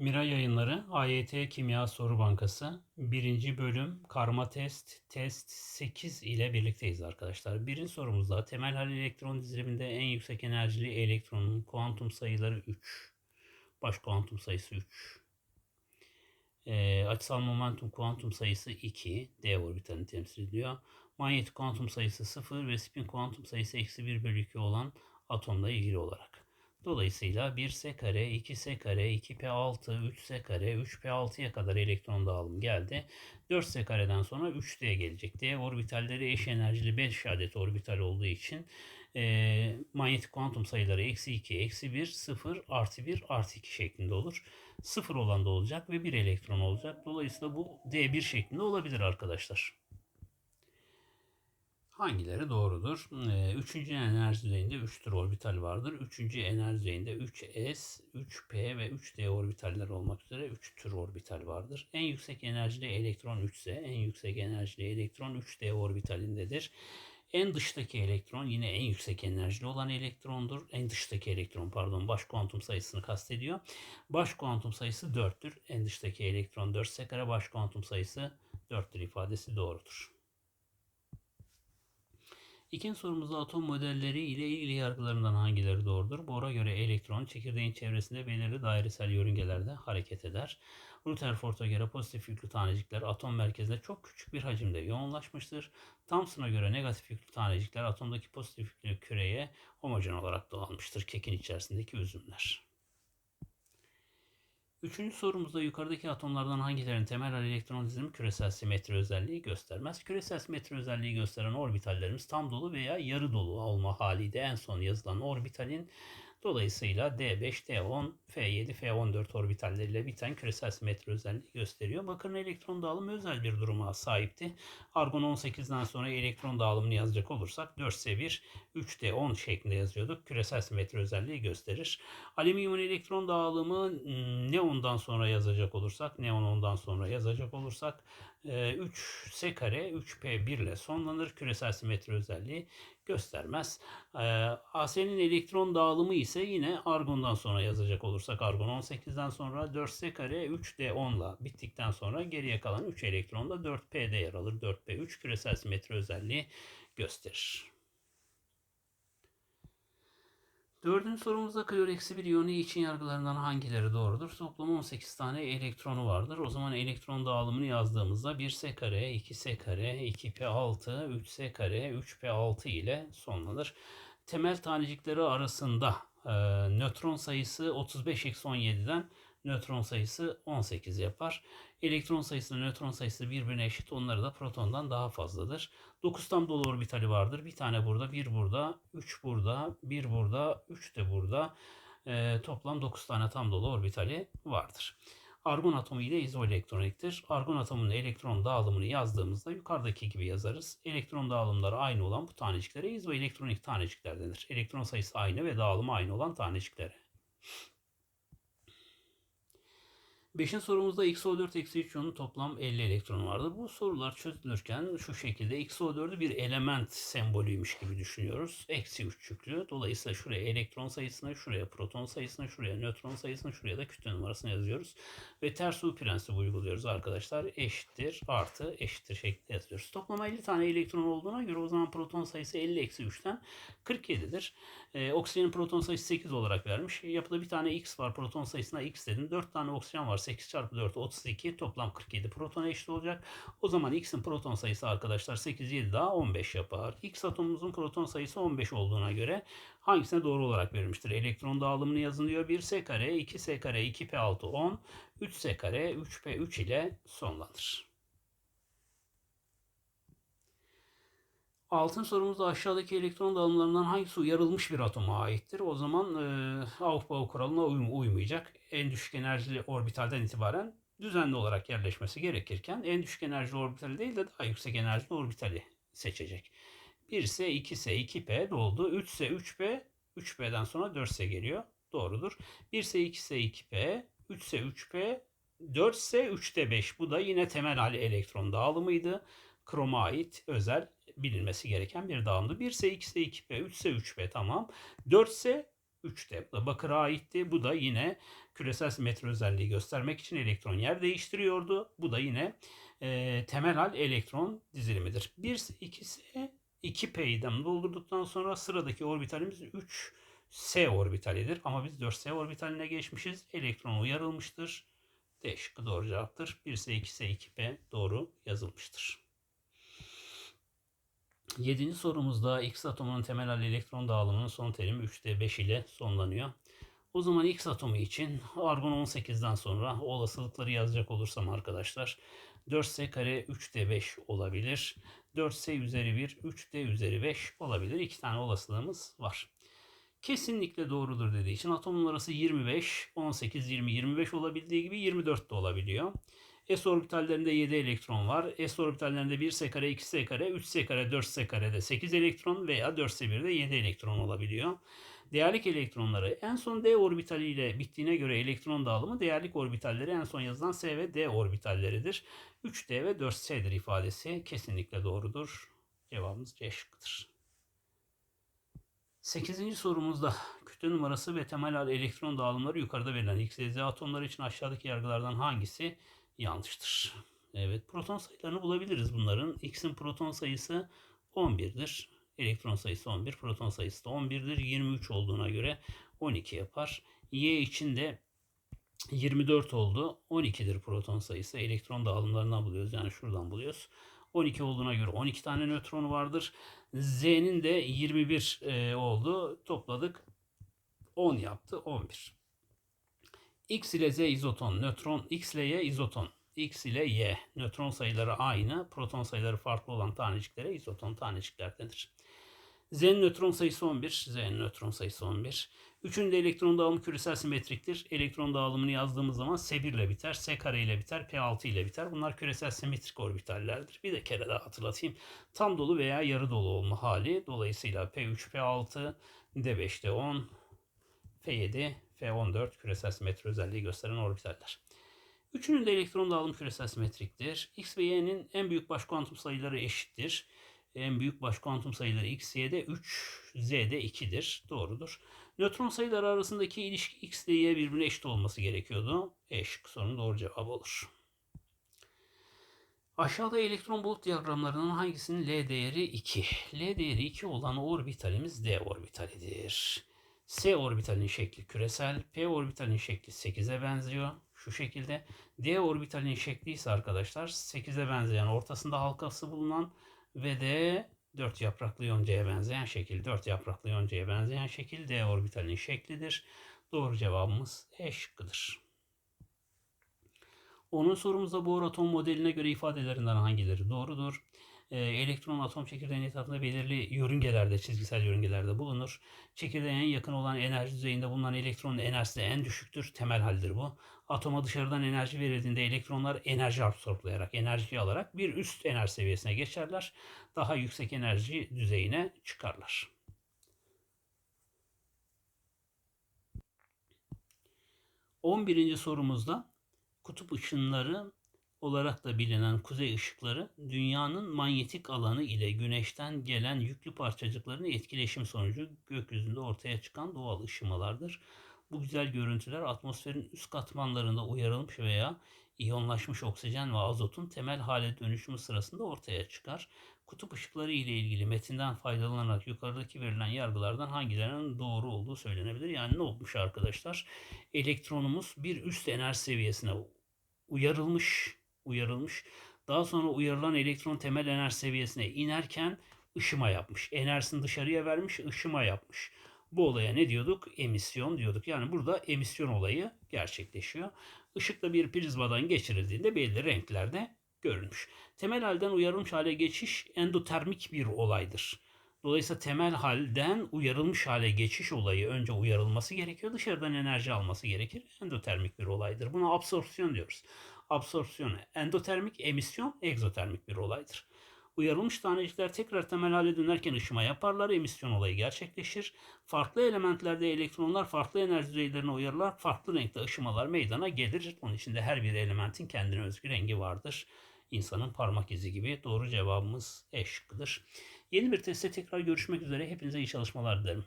Mira Yayınları AYT Kimya Soru Bankası 1. bölüm karma test test 8 ile birlikteyiz arkadaşlar. Birinci sorumuzda temel hal elektron diziliminde en yüksek enerjili elektronun kuantum sayıları 3. Baş kuantum sayısı 3. E, açısal momentum kuantum sayısı 2. D orbitalini temsil ediyor. Manyetik kuantum sayısı 0 ve spin kuantum sayısı eksi 1 bölü 2 olan atomla ilgili olarak. Dolayısıyla 1s kare, 2s kare, 2p6, 3s kare, 3p6'ya kadar elektron dağılımı geldi. 4s kareden sonra 3d gelecek. D orbitalleri eş enerjili 5 adet orbital olduğu için e, manyetik kuantum sayıları eksi 2, eksi 1, 0, artı 1, artı 2 şeklinde olur. 0 olan da olacak ve 1 elektron olacak. Dolayısıyla bu D1 şeklinde olabilir arkadaşlar. Hangileri doğrudur? Ee, üçüncü enerji düzeyinde 3 tür orbital vardır. Üçüncü enerji düzeyinde 3s, 3p ve 3d orbitaller olmak üzere 3 tür orbital vardır. En yüksek enerjili elektron 3 ise en yüksek enerjili elektron 3d orbitalindedir. En dıştaki elektron yine en yüksek enerjili olan elektrondur. En dıştaki elektron pardon baş kuantum sayısını kastediyor. Baş kuantum sayısı 4'tür. En dıştaki elektron 4 ise kare baş kuantum sayısı 4'tür ifadesi doğrudur. İkinci sorumuzda atom modelleri ile ilgili yargılarından hangileri doğrudur? Bohr'a göre elektron çekirdeğin çevresinde belirli dairesel yörüngelerde hareket eder. Rutherford'a göre pozitif yüklü tanecikler atom merkezinde çok küçük bir hacimde yoğunlaşmıştır. Thomson'a göre negatif yüklü tanecikler atomdaki pozitif yüklü küreye homojen olarak dağılmıştır. Kekin içerisindeki üzümler. Üçüncü sorumuzda yukarıdaki atomlardan hangilerinin temel elektron dizilimi küresel simetri özelliği göstermez. Küresel simetri özelliği gösteren orbitallerimiz tam dolu veya yarı dolu olma haliydi. En son yazılan orbitalin Dolayısıyla D5, D10, F7, F14 orbitalleriyle biten küresel simetri özelliği gösteriyor. Bakırın elektron dağılımı özel bir duruma sahipti. Argon 18'den sonra elektron dağılımını yazacak olursak 4S1, 3D10 şeklinde yazıyorduk. Küresel simetri özelliği gösterir. Alüminyumun elektron dağılımı neondan sonra yazacak olursak, neon ondan sonra yazacak olursak 3S e, kare 3P1 ile sonlanır. Küresel simetri özelliği göstermez. E, AS'nin elektron dağılımı ise yine argondan sonra yazacak olursak argon 18'den sonra 4S kare 3D10 ile bittikten sonra geriye kalan 3 elektron da 4P'de yer alır. 4P3 küresel simetri özelliği gösterir. Dördüncü sorumuzda klor eksi bir iyonu için yargılarından hangileri doğrudur? Toplam 18 tane elektronu vardır. O zaman elektron dağılımını yazdığımızda 1s kare, 2s kare, 2p6, 3s kare, 3p6 ile sonlanır. Temel tanecikleri arasında e, nötron sayısı 35-17'den nötron sayısı 18 yapar. Elektron sayısı nötron sayısı birbirine eşit. Onları da protondan daha fazladır. 9 tam dolu orbitali vardır. Bir tane burada, bir burada, 3 burada, 1 burada, 3 de burada. E, toplam 9 tane tam dolu orbitali vardır. Argon atomu ile izoelektroniktir. Argon atomunun elektron dağılımını yazdığımızda yukarıdaki gibi yazarız. Elektron dağılımları aynı olan bu taneciklere izoelektronik tanecikler denir. Elektron sayısı aynı ve dağılımı aynı olan taneciklere. Beşinci sorumuzda XO4 eksi 3 iyonun toplam 50 elektronu vardı. Bu sorular çözülürken şu şekilde XO4'ü bir element sembolüymüş gibi düşünüyoruz. Eksi 3 yüklü. Dolayısıyla şuraya elektron sayısını, şuraya proton sayısını, şuraya nötron sayısını, şuraya da kütle numarasını yazıyoruz. Ve ters U prensibi uyguluyoruz arkadaşlar. Eşittir artı eşittir şeklinde yazıyoruz. Toplam 50 tane elektron olduğuna göre o zaman proton sayısı 50 eksi 3'ten 47'dir. Ee, oksijenin proton sayısı 8 olarak vermiş. Yapıda bir tane X var. Proton sayısına X dedim. 4 tane oksijen var. 8 çarpı 4 32 toplam 47 protona eşit olacak. O zaman X'in proton sayısı arkadaşlar 8 7 daha 15 yapar. X atomumuzun proton sayısı 15 olduğuna göre hangisine doğru olarak verilmiştir? Elektron dağılımını yazın diyor. 1S kare, 2S kare, 2P6 10, 3S kare, 3P3 ile sonlanır. Altın sorumuzda aşağıdaki elektron dağılımlarından hangisi uyarılmış bir atoma aittir? O zaman e, Aufbau kuralına uym uymayacak. En düşük enerjili orbitalden itibaren düzenli olarak yerleşmesi gerekirken en düşük enerjili orbitali değil de daha yüksek enerjili orbitali seçecek. 1S, 2S, 2P doldu. 3S, 3P, 3P'den sonra 4S geliyor. Doğrudur. 1S, 2S, 2P, 3S, 3P, 4S, 3'te 5. Bu da yine temel hali elektron dağılımıydı. Kroma ait özel bilinmesi gereken bir dağımdı. 1 ise 2 ise 2P, 3 ise 3P tamam. 4 ise 3'te. Bu da Bakır'a aitti. Bu da yine küresel simetri özelliği göstermek için elektron yer değiştiriyordu. Bu da yine e, temel hal elektron dizilimidir. Bir, ikisi 2p'den doldurduktan sonra sıradaki orbitalimiz 3 S orbitalidir. Ama biz 4S orbitaline geçmişiz. Elektron uyarılmıştır. D şıkkı doğru cevaptır. 1S, 2S, 2P doğru yazılmıştır. Yedinci sorumuzda X atomunun temel elektron dağılımının son terimi 3'te 5 ile sonlanıyor. O zaman X atomu için argon 18'den sonra olasılıkları yazacak olursam arkadaşlar 4S kare 3D 5 olabilir. 4S üzeri 1 3D üzeri 5 olabilir. İki tane olasılığımız var. Kesinlikle doğrudur dediği için atomun arası 25, 18, 20, 25 olabildiği gibi 24 de olabiliyor. S orbitallerinde 7 elektron var. S orbitallerinde 1S kare, 2S kare, 3S kare, 4S karede 8 elektron veya 4S 1'de 7 elektron olabiliyor. Değerlik elektronları en son D orbitali ile bittiğine göre elektron dağılımı değerlik orbitalleri en son yazılan S ve D orbitalleridir. 3D ve 4S'dir ifadesi kesinlikle doğrudur. Cevabımız C şıkkıdır. 8. sorumuzda kütle numarası ve temel elektron dağılımları yukarıda verilen X Z atomları için aşağıdaki yargılardan hangisi yanlıştır? Evet proton sayılarını bulabiliriz bunların. X'in proton sayısı 11'dir. Elektron sayısı 11, proton sayısı da 11'dir. 23 olduğuna göre 12 yapar. Y için de 24 oldu. 12'dir proton sayısı. Elektron dağılımlarından buluyoruz. Yani şuradan buluyoruz. 12 olduğuna göre 12 tane nötronu vardır. Z'nin de 21 e, oldu. Topladık. 10 yaptı. 11. X ile Z izoton, nötron, X ile Y izoton. X ile Y. Nötron sayıları aynı, proton sayıları farklı olan taneciklere izoton tanecikler denir. Z'nin nötron sayısı 11. Z'nin nötron sayısı 11. Üçünün de elektron dağılımı küresel simetriktir. Elektron dağılımını yazdığımız zaman S1 ile biter, S kare ile biter, P6 ile biter. Bunlar küresel simetrik orbitallerdir. Bir de kere daha hatırlatayım. Tam dolu veya yarı dolu olma hali. Dolayısıyla P3, P6, D5, D10, F7, F14 küresel simetri özelliği gösteren orbitaller. Üçünün de elektron dağılım küresel simetriktir. X ve Y'nin en büyük baş kuantum sayıları eşittir. En büyük baş kuantum sayıları X, Y'de 3, Z'de 2'dir. Doğrudur. Nötron sayıları arasındaki ilişki X ile Y birbirine eşit olması gerekiyordu. E şık sorunun doğru cevabı olur. Aşağıda elektron bulut diyagramlarının hangisinin L değeri 2? L değeri 2 olan orbitalimiz D orbitalidir. S orbitalinin şekli küresel, P orbitalinin şekli 8'e benziyor. Şu şekilde. D orbitalinin şekli ise arkadaşlar 8'e benzeyen, ortasında halkası bulunan ve de 4 yapraklı yoncaya benzeyen şekil, 4 yapraklı yoncaya benzeyen şekil D orbitalinin şeklidir. Doğru cevabımız E şıkkıdır. Onun sorumuzda Bohr atom modeline göre ifadelerinden hangileri doğrudur? Ee, elektron atom çekirdeğinin etrafında belirli yörüngelerde, çizgisel yörüngelerde bulunur. Çekirdeğe en yakın olan enerji düzeyinde bulunan elektronun enerjisi de en düşüktür. Temel haldir bu. Atoma dışarıdan enerji verildiğinde elektronlar enerji absorplayarak, enerji alarak bir üst enerji seviyesine geçerler. Daha yüksek enerji düzeyine çıkarlar. On birinci sorumuzda kutup ışınları olarak da bilinen kuzey ışıkları dünyanın manyetik alanı ile güneşten gelen yüklü parçacıkların etkileşim sonucu gökyüzünde ortaya çıkan doğal ışımalardır. Bu güzel görüntüler atmosferin üst katmanlarında uyarılmış veya iyonlaşmış oksijen ve azotun temel hale dönüşümü sırasında ortaya çıkar. Kutup ışıkları ile ilgili metinden faydalanarak yukarıdaki verilen yargılardan hangilerinin doğru olduğu söylenebilir. Yani ne olmuş arkadaşlar? Elektronumuz bir üst enerji seviyesine uyarılmış, uyarılmış. Daha sonra uyarılan elektron temel enerji seviyesine inerken ışıma yapmış. Enerjisini dışarıya vermiş, ışıma yapmış. Bu olaya ne diyorduk? Emisyon diyorduk. Yani burada emisyon olayı gerçekleşiyor. Işıkla bir prizmadan geçirildiğinde belli renklerde görülmüş. Temel halden uyarılmış hale geçiş endotermik bir olaydır. Dolayısıyla temel halden uyarılmış hale geçiş olayı önce uyarılması gerekiyor. Dışarıdan enerji alması gerekir. Endotermik bir olaydır. Buna absorpsiyon diyoruz. Absorpsiyon endotermik, emisyon egzotermik bir olaydır. Uyarılmış tanecikler tekrar temel hale dönerken ışıma yaparlar. Emisyon olayı gerçekleşir. Farklı elementlerde elektronlar farklı enerji düzeylerine uyarırlar. Farklı renkte ışımalar meydana gelir. Onun içinde her bir elementin kendine özgü rengi vardır. İnsanın parmak izi gibi. Doğru cevabımız E şıkkıdır. Yeni bir testte tekrar görüşmek üzere. Hepinize iyi çalışmalar dilerim.